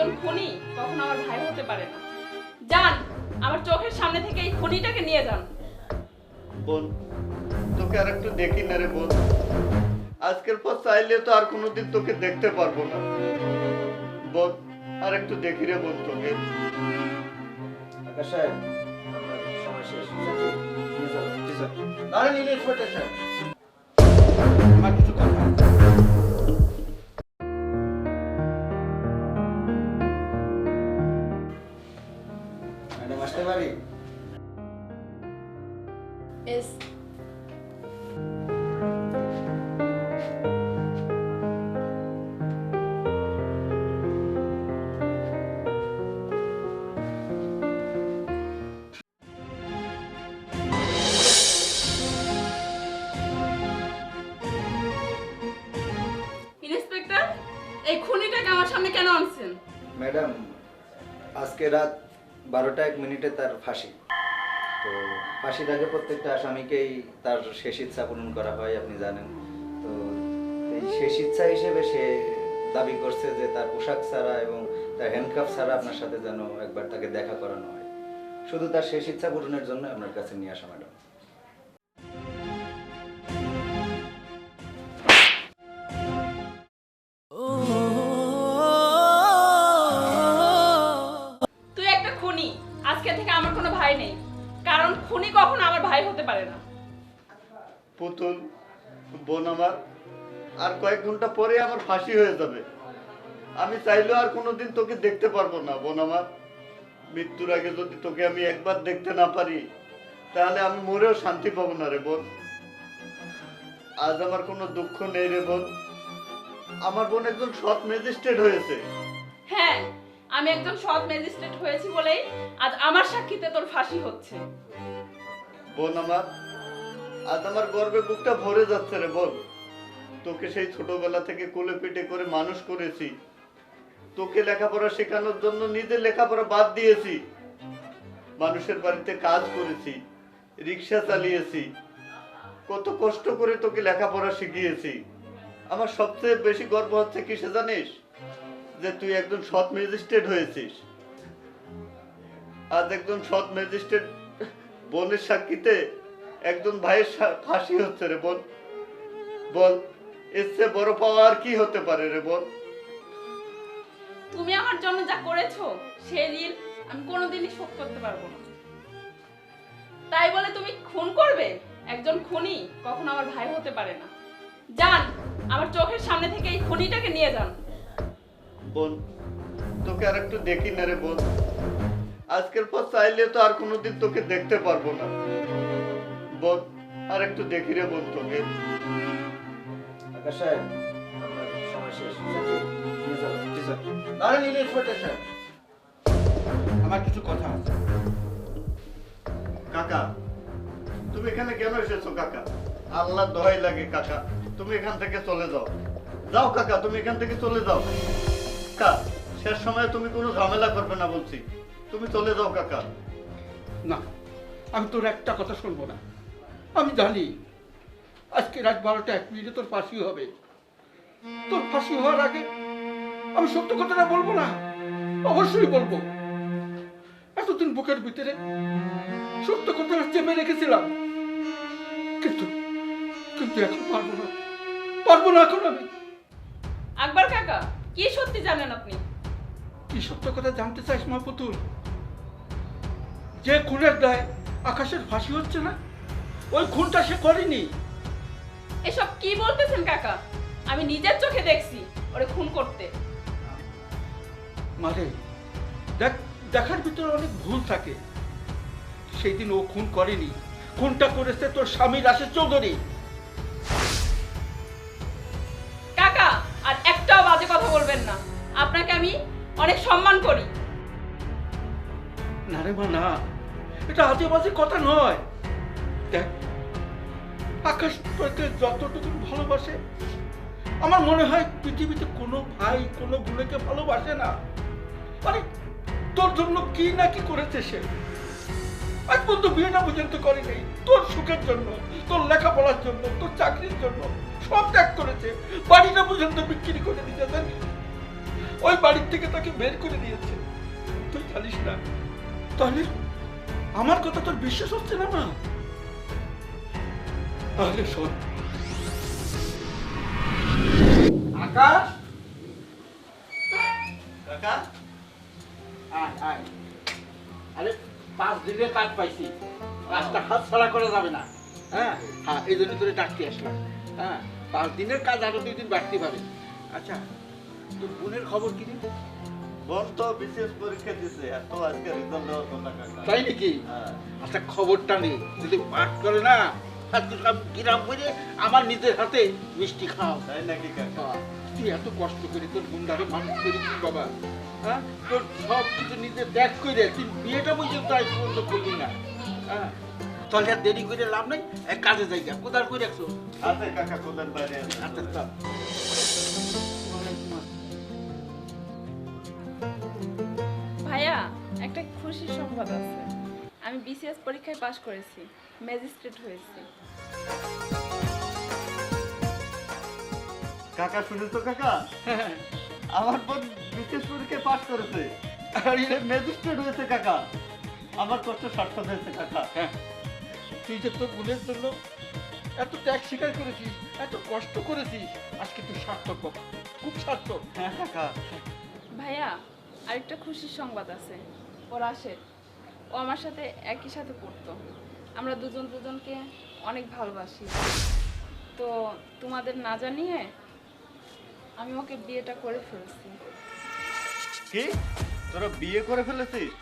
একজন খুনি কখনো আমার ভাই হতে পারে না। যান আমার চোখের সামনে থেকে এই খুনিটাকে নিয়ে যান। বোন তোকে আর একটু দেখি না রে বোন। আজকের পর চাইলে তো আর কোনোদিন তোকে দেখতে পারব না। বোন আর একটু দেখি রে বোন তোকে। সময় শেষ। পারি? ইন্সপেক্টর এই খুনিটাকে আমার সামনে কেন আনছেন? ম্যাডাম আজকে রাত বারোটা এক মিনিটে তার ফাঁসি। তো ফাঁসির আগে প্রত্যেকটা আসামিকেই তার শেষ ইচ্ছা পূরণ করা হয়, আপনি জানেন। তো এই শেষ ইচ্ছা হিসেবে সে দাবি করছে যে তার পোশাক ছাড়া এবং তার হ্যান্ডকাপ ছাড়া আপনার সাথে যেন একবার তাকে দেখা করানো হয়। শুধু তার শেষ ইচ্ছা পূরণের জন্য আপনার কাছে নিয়ে আসা ম্যাডাম আজকে থেকে আমার কোনো ভাই নেই। কারণ খুনি কখনো আমার ভাই হতে পারে না। পুতুল বোন আমার আর কয়েক ঘণ্টা পরে আমার ফাঁসি হয়ে যাবে। আমি চাইলেও আর কোনোদিন তোকে দেখতে পারব না বোন আমার। মৃত্যুর আগে যদি তোকে আমি একবার দেখতে না পারি তাহলে আমি মরেও শান্তি পাবো না রে বোন। আজ আমার কোনো দুঃখ নেই রে বোন। আমার বোন একজন সৎ ম্যাজিস্ট্রেট হয়েছে। হ্যাঁ আমি একজন সৎ ম্যাজিস্ট্রেট হয়েছি বলেই আজ আমার সাক্ষীতে তোর ফাঁসি হচ্ছে। বোন আমার, আজ আমার গর্বে বুকটা ভরে যাচ্ছে রে বোন। তোকে সেই ছোটবেলা থেকে কোলে পিঠে করে মানুষ করেছি। তোকে লেখাপড়া শেখানোর জন্য নিজের লেখাপড়া বাদ দিয়েছি। মানুষের বাড়িতে কাজ করেছি, রিক্সা চালিয়েছি। কত কষ্ট করে তোকে লেখাপড়া শিখিয়েছি। আমার সবচেয়ে বেশি গর্ব হচ্ছে কিসে জানিস? যে তুই একজন সৎ ম্যাজিস্ট্রেট হয়েছিস। আজ একজন সৎ ম্যাজিস্ট্রেট বোনের সাক্ষীতে একজন ভাইয়ের ফাঁসি হচ্ছে রে বোন। বল চেয়ে বড় পাওয়া আর কি হতে পারে রে বোন? তুমি আমার জন্য যা করেছ, সেই ঋণ আমি কোনোদিনই শোধ করতে পারব না। তাই বলে তুমি খুন করবে? একজন খুনি কখনো আমার ভাই হতে পারে না। যান, আমার চোখের সামনে থেকে এই খুনিটাকে নিয়ে যান। বোন তোকে আর একটু দেখি না রে বোন। আজকের পর চাইলে তো আর কোনোদিন তোকে দেখতে পারব না। বোন আর একটু দেখি রে বোন তোকে। আমার কিছু কথা আছে। কাকা তুমি এখানে কেন এসেছ কাকা? আল্লাহ দহাই লাগে কাকা। তুমি এখান থেকে চলে যাও। যাও কাকা তুমি এখান থেকে চলে যাও। কাকা শেষ সময়ে তুমি কোনো ঝামেলা করবে না বলছি। তুমি চলে যাও কাকা। না আমি তোর একটা কথা শুনব না। আমি জানি আজকে রাত বারোটা এক মিনিটে তোর ফাঁসি হবে। তোর ফাঁসি হওয়ার আগে আমি সত্য কথাটা বলব না? অবশ্যই বলব। এতদিন বুকের ভিতরে সত্য কথাটা চেপে রেখেছিলাম। কিন্তু কিন্তু এখন পারব না। পারব না এখন আমি। আকবর কাকা কি সত্যি জানেন আপনি? কি সত্য কথা জানতে চাইস মা পুতুল? যে খুনের দায় আকাশের ফাঁসি হচ্ছে না ওই খুনটা সে করেনি। এসব কি বলতেছেন কাকা? আমি নিজের চোখে দেখছি ওরে খুন করতে। মারে দেখ দেখার ভিতরে অনেক ভুল থাকে। সেই দিন ও খুন করেনি। খুনটা করেছে তোর স্বামী রাশেদ চৌধুরী। আপনাকে আমি অনেক সম্মান করি। না রে না এটা আজে কথা নয়। দেখ, আকাশ তোকে যতটুকু ভালোবাসে, আমার মনে হয় পৃথিবীতে কোনো ভাই, কোনো বোনকে ভালোবাসে না। আরে, তোর জন্য কি না কি করেছে সে? আজ পর্যন্ত বিয়েটা পর্যন্ত করে নেই তোর সুখের জন্য, তোর লেখাপড়ার জন্য, তোর চাকরির জন্য সব ত্যাগ করেছে। বাড়িটা পর্যন্ত বিক্রি করে দিতে ওই বাড়ির থেকে তাকে বের করে দিয়েছে। তুই জানিস না। তাহলে আমার কথা তোর বিশ্বাস হচ্ছে না মা? তাহলে শোন। আকাশ? কাকা আয় আরে পাঁচ দিনের কাজ পাইছি। কাজটা হাত ছাড়া করা যাবে না। হ্যাঁ? হ্যাঁ এই জন্য তোরে ডাকতে আসলাম। হ্যাঁ পাঁচ দিনের কাজ আরও দুই দিন বাড়তে পারে আচ্ছা তোর বোনের খবর কি? রে? বোন তো বিশেষ পরীক্ষা দিছে আর তো আজকে রেজাল্ট দেওয়ার কথা কাকা। তাই নাকি? হ্যাঁ। আচ্ছা খবরটা নেই যদি পাঠ করে না আজকে সব গ্রাম করে আমার নিজের হাতে মিষ্টি খাও। তাই নাকি কাকা? তুই এত কষ্ট করে তোর গুন্ডারে মানুষ করেছিস বাবা। হ্যাঁ? তোর সব কিছু নিজে ত্যাগ করে তুই বিয়েটা পর্যন্ত আজ পর্যন্ত করলি না। হ্যাঁ? তাহলে আর দেরি করে লাভ নেই এক কাজে জায়গা কোথার করে রাখছো? আছে কাকা কোদার বাইরে আচ্ছা ভাইয়া একটা খুশির সংবাদ আছে। আমি বিসিএস পরীক্ষায় পাশ করেছি ম্যাজিস্ট্রেট হয়েছি। কাকা শুনেছো কাকা? আমার বোন বিশেষ পরীক্ষায় পাশ করেছে। আরে ম্যাজিস্ট্রেট হয়েছে কাকা। আমার কষ্ট সার্থক হয়েছে কাকা। হ্যাঁ তুই যে তোর বোনের জন্য এত ত্যাগ স্বীকার করেছিস এত কষ্ট করেছিস আজকে তুই সার্থক খুব সার্থক। হ্যাঁ কাকা। ভাইয়া আরেকটা খুশির সংবাদ আছে। ও রাশেদ ও আমার সাথে একই সাথে পড়তো। আমরা দুজন দুজনকে অনেক ভালোবাসি। তো তোমাদের না জানিয়ে আমি ওকে বিয়েটা করে ফেলছি। কি? তোরা বিয়ে করে ফেলেছিস?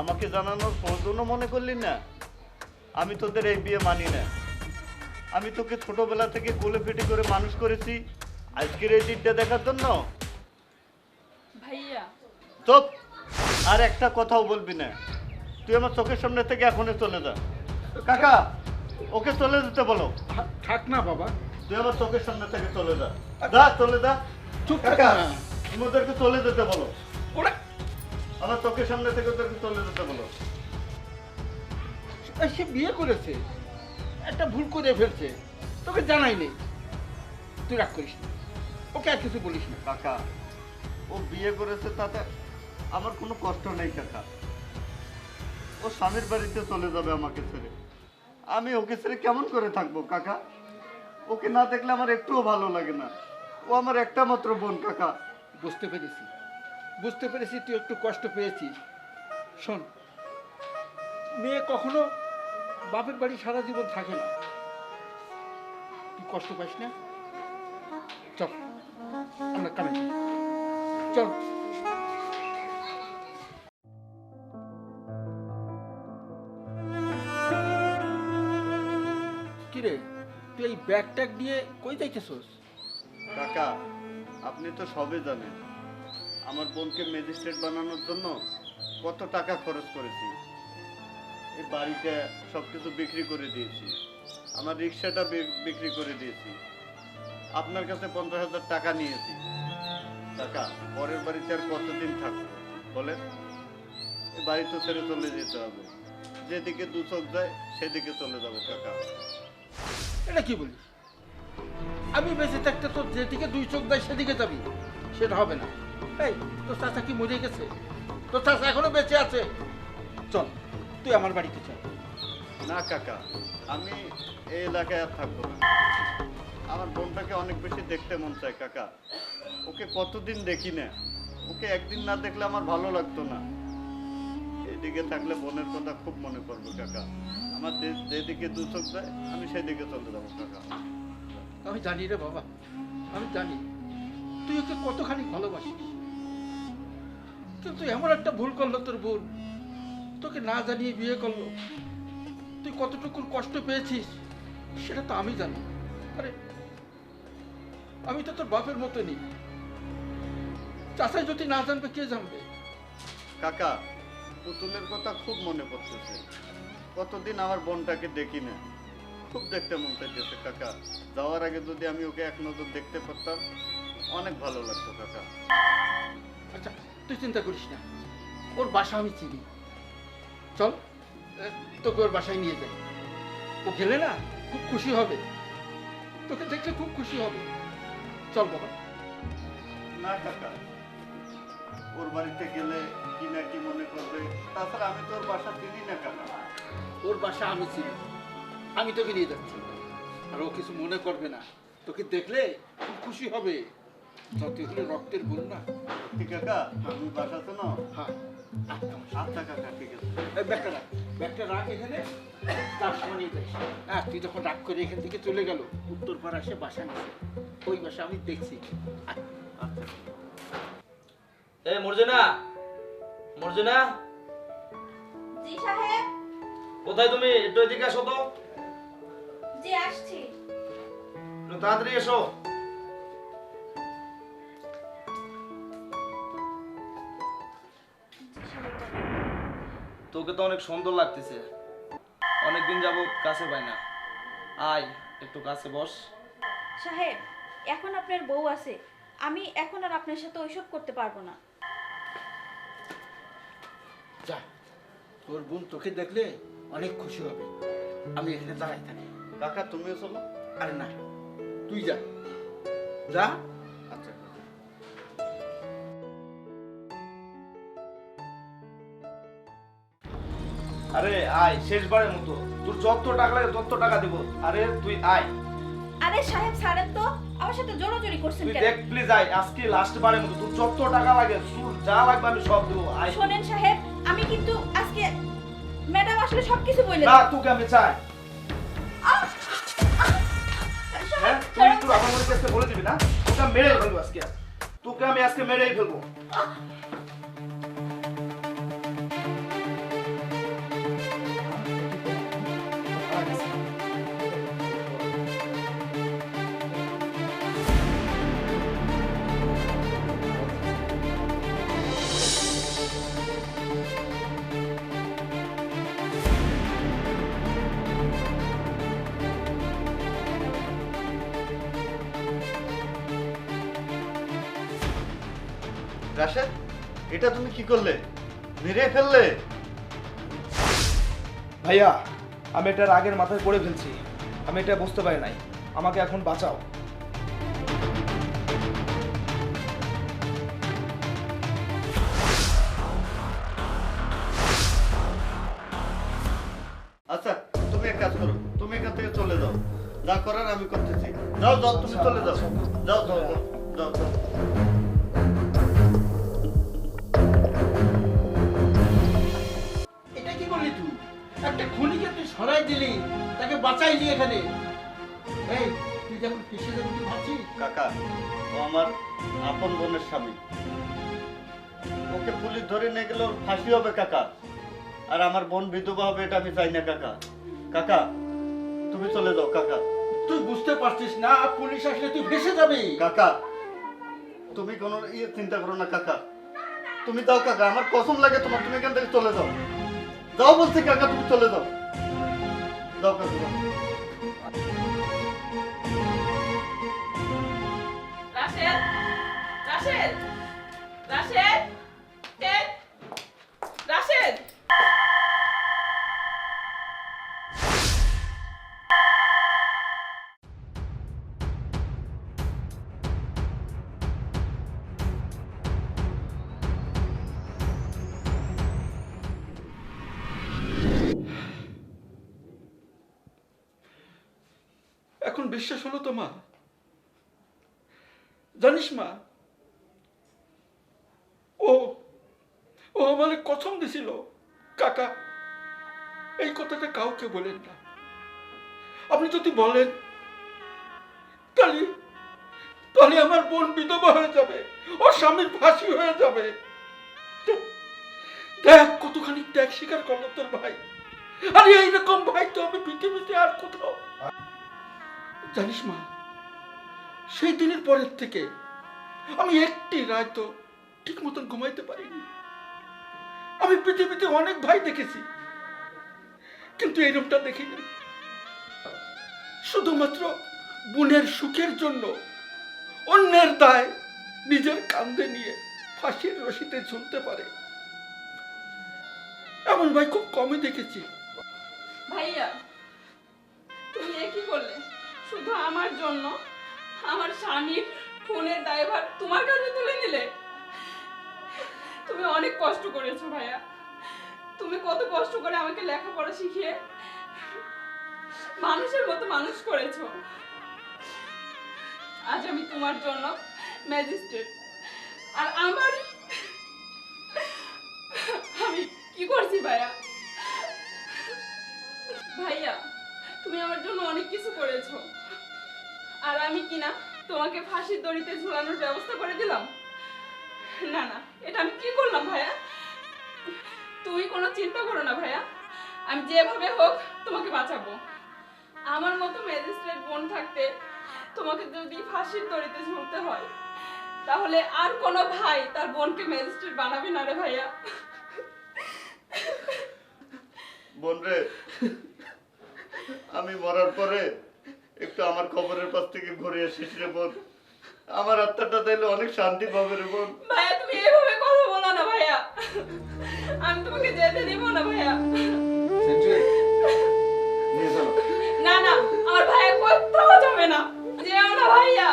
আমাকে জানানোর প্রয়োজনও মনে করলি না? আমি তোদের এই বিয়ে মানি না। আমি তোকে ছোটবেলা থেকে কোলে পিটি করে মানুষ করেছি। আজকের এই দিনটা দেখার জন্য তো আর একটা কথাও বলবি না। তুই আমার চোখের সামনে থেকে এখনই চলে যা। কাকা ওকে চলে যেতে বলো। থাক না বাবা। তুই আমার চোখের সামনে থেকে চলে যা। যা চলে যা। চুপ কাকা না। তুমি ওদেরকে চলে যেতে বলো। ওরা! আমার চোখের সামনে থেকে ওদেরকে চলে যেতে বলো। সে বিয়ে করেছে। একটা ভুল করে ফেলছে। তোকে জানাই নেই। তুই রাগ করিস না। ওকে আর কিছু বলিস না। কাকা ও বিয়ে করেছে তাতে আমার কোনো কষ্ট নেই কাকা। ও স্বামীর বাড়িতে চলে যাবে আমাকে ছেড়ে। আমি ওকে ছেড়ে কেমন করে থাকব কাকা? ওকে না দেখলে আমার একটুও ভালো লাগে না। ও আমার একটা মাত্র বোন কাকা। বুঝতে পেরেছি। বুঝতে পেরেছি, তুই একটু কষ্ট পেয়েছিস। শোন, মেয়ে কখনো বাপের বাড়ি সারা জীবন থাকে না। তুই কষ্ট পাইস না? চল, আমরা কামে চল। তুই এই ব্যাগ ট্যাগ নিয়ে কই যাইতেছস? কাকা, আপনি তো সবই জানেন, আমার বোনকে ম্যাজিস্ট্রেট বানানোর জন্য কত টাকা খরচ করেছি। এই বাড়িটা সব কিছু বিক্রি করে দিয়েছি, আমার রিক্সাটা বিক্রি করে দিয়েছি, আপনার কাছে পঞ্চাশ হাজার টাকা নিয়েছি। টাকা পরের বাড়িতে আর কতদিন থাকব, বলেন? এই বাড়ি তো ছেড়ে চলে যেতে হবে, যেদিকে দু চোখ যায় সেদিকে চলে যাব, কাকা। এটা কি বলিস? আমি বেঁচে থাকতে তোর যেদিকে দুই চোখ দেয় সেদিকে যাবি। সেটা হবে না। এই, তোর চাচা কি মরে গেছে? তোর চাচা এখনও বেঁচে আছে? চল, তুই আমার বাড়িতে চল। না, কাকা, আমি এই এলাকায় আর থাকব না। আমার বোনটাকে অনেক বেশি দেখতে মন চায়, কাকা। ওকে কতদিন দেখি না? ওকে একদিন না দেখলে আমার ভালো লাগতো না। এদিকে থাকলে বোনের কথা খুব মনে পড়বে, কাকা। আমার যেদিকে দু চোখ যায় আমি সেদিকে চলে যাব কাকা। আমি জানি রে বাবা আমি জানি। তুই ওকে কতখানি ভালোবাসিস? কিন্তু এমন একটা ভুল করল তোর বোন। তোকে না জানিয়ে বিয়ে করল। তুই কতটুকু কষ্ট পেয়েছিস সেটা তো আমি জানি। আরে আমি তো তোর বাপের মতো নেই। চাষাই যদি না জানবে কে জানবে? কাকা পুতুলের কথা খুব মনে পড়তেছে। কতদিন আমার বোনটাকে দেখি না? খুব দেখতে মন চাইতেছে কাকা। যাওয়ার আগে যদি আমি ওকে এক নজর দেখতে পারতাম অনেক ভালো লাগতো কাকা। আচ্ছা তুই চিন্তা করিস না। ওর বাসা আমি চিনি। চল তোকে ওর বাসায় নিয়ে যাই। ও গেলে না খুব খুশি হবে। তোকে দেখলে খুব খুশি হবে। চল বাবা। না কাকা। ওর বাড়িতে গেলে কি না কি মনে করবে? তাছাড়া আমি তোর বাসা চিনি না কাকা। ওর বাসা আমি চিনি। আমি তোকে নিয়ে যাচ্ছি। আর ও কিছু মনে করবে না। তোকে দেখলে খুব খুশি হবে। যতই হলে রক্তের বোন না। ঠিক কাকা আমি বাসাতে না? হ্যাঁ। আচ্ছা কাকা ঠিক আছে। ব্যাগটা রাখ। ব্যাগটা রাখ এখানে। তার সময় নিয়ে হ্যাঁ তুই যখন রাগ করে এখান থেকে চলে গেল উত্তর পাড়া সে বাসা নিচ্ছে ওই বাসা আমি দেখছি। আচ্ছা। এ মর্জিনা। মর্জিনা। জি সাহেব। কোথায় তুমি? একটু এদিকে আসো তো। জি আসছি। একটু তাড়াতাড়ি এসো। তোকে তো অনেক সুন্দর লাগতেছে। অনেকদিন যাবত কাছে পাই না। আয় একটু কাছে বস। সাহেব এখন আপনার বউ আছে। আমি এখন আর আপনার সাথে ওইসব করতে পারব না। যা তোর বোন তোকে দেখলে অনেক খুশি হবে। আমি এখানে দাঁড়াই থাকি। কাকা তুমিও চলো। আরে না তুই যা। যা। আচ্ছা আরে আয় শেষবারের মতো। তোর যত টাকা লাগে তত টাকা দিব। আরে তুই আয়। আরে সাহেব ছাড়েন তো আমার সাথে জোরাজোরি করছেন তুই কেন? দেখ প্লিজ আয়। আজকে লাস্ট বারের মতো তোর যত টাকা লাগে তোর যা লাগবে আমি সব দেবো। আয়। শোনেন সাহেব আমি কিন্তু আজকে ম্যাডাম আসলে সবকিছু বলে না তোকে আমি চাই। হ্যাঁ তুই একটু আমার কাছে বলে দিবি না? তোকে মেরে ফেলব আজকে। তোকে আমি আজকে মেরেই ফেলব। এটা তুমি কি করলে? মেরে ফেললে? ভাইয়া, আমি এটার আগের মাথায় পড়ে ফেলছি। আমি এটা বুঝতে পারি নাই। আমাকে এখন বাঁচাও। খুনিকে তুই সরাই দিলি তাকে বাঁচাইলি এখানে। এই তুই যখন পিছিয়ে যাবি তুই ভাবছিস? কাকা ও আমার আপন বোনের স্বামী। ওকে পুলিশ ধরে নিয়ে গেলে ওর ফাঁসি হবে কাকা। আর আমার বোন বিধবা হবে এটা আমি চাই না কাকা। কাকা তুমি চলে যাও কাকা। তুই বুঝতে পারছিস না পুলিশ আসলে তুই ভেসে যাবি। কাকা তুমি কোনো ইয়ে চিন্তা করো না কাকা। তুমি যাও কাকা আমার কসম লাগে তোমার তুমি এখান থেকে চলে যাও। যাও বলছি কাকা তুমি চলে যাও যাও কাকা। রাশেদ রাশেদ রাশেদ এখন বিশ্বাস হলো তো মা জানিস মা, ও ও আমাকে কথম দিছিল। কাকা, এই কথাটা কাউকে বলেন না। আপনি যদি বলেন, তাহলে তাহলে আমার বোন বিধবা হয়ে যাবে, ওর স্বামীর ফাঁসি হয়ে যাবে। দেখ কতখানি ত্যাগ স্বীকার করল তোর ভাই। আরে এইরকম ভাই তো আমি পৃথিবীতে আর কোথাও জানিস মা, সেই দিনের পরের থেকে আমি একটি রাত তো ঠিক মতন ঘুমাইতে পারিনি। আমি পৃথিবীতে অনেক ভাই দেখেছি, কিন্তু এরকমটা দেখিনি। শুধুমাত্র বোনের সুখের জন্য অন্যের দায় নিজের কান্দে নিয়ে ফাঁসির রশিতে ঝুলতে পারে। এমন ভাই খুব কমই দেখেছি। ভাইয়া, তুমি কি করলে? শুধু আমার জন্য? আমার স্বামীর ফোনের ড্রাইভার তোমার কাছে তুলে নিলে? তুমি অনেক কষ্ট করেছ ভাইয়া। তুমি কত কষ্ট করে আমাকে লেখাপড়া শিখিয়ে মানুষের মতো মানুষ করেছ। আজ আমি তোমার জন্য ম্যাজিস্ট্রেট। আর আমার আমি কি করছি ভাইয়া? ভাইয়া, তুমি আমার জন্য অনেক কিছু করেছ। কিনা তোমাকে ফাঁসির দড়িতে ঝুলানোর ব্যবস্থা করে দিলাম। না না, এটা আমি কি করলাম ভাইয়া? তুমি কোনো চিন্তা করো না ভাইয়া। আমি যেভাবে হোক তোমাকে বাঁচাবো। আমার মতো ম্যাজিস্ট্রেট বোন থাকতে তোমাকে যদি ফাঁসির দড়িতে ঝুলতে হয়, তাহলে আর কোনো ভাই তার বোনকে ম্যাজিস্ট্রেট বানাবে না রে ভাইয়া। বোন রে আমি মরার পরে একটু আমার কবরের পাশ থেকে ঘুরে আসিস রে বোন। আমার আত্মাটা তাইলে অনেক শান্তি পাবে রে বোন। ভাইয়া তুমি এইভাবে কথা বলো না ভাইয়া। আমি তোমাকে যেতে দেব না ভাইয়া। নিয়ে না না আমার ভাইয়া কোথাও যাবে না। যেও না ভাইয়া।